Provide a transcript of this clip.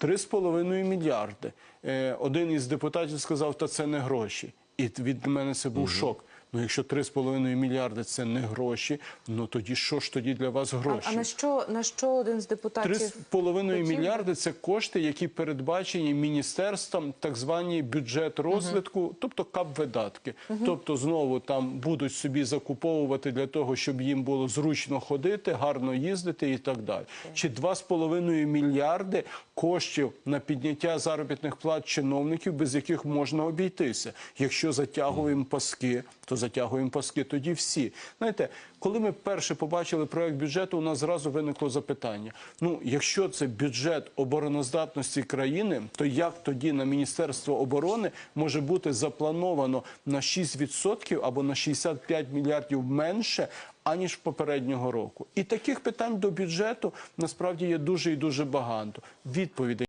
3,5 мільярди. Е, Один із депутатів сказав, та це не гроші. І від мене це був шок. Ну, якщо 3,5 мільярди це не гроші, ну тоді що ж тоді для вас гроші? а на що на що один з депутатів 3,5 хотів? мільярди це кошти, які передбачені міністерством, так звані бюджет розвитку, тобто кап-видатки. Тобто знову там будуть собі закуповувати для того, щоб їм було зручно ходити, гарно їздити і так далі. Чи 2,5 мільярди коштів на підняття заробітних плат чиновників, без яких можна обійтися. Якщо затягуємо паски, то затягуємо паски тоді всі. Знаєте, коли ми перше побачили проект бюджету, у нас зразу виникло запитання: ну, якщо це бюджет обороноздатності країни, то як тоді на Міністерство оборони може бути заплановано на 6% або на 65 мільярдів менше? Аніж попереднього року, і таких питань до бюджету насправді є дуже і дуже багато. Відповідей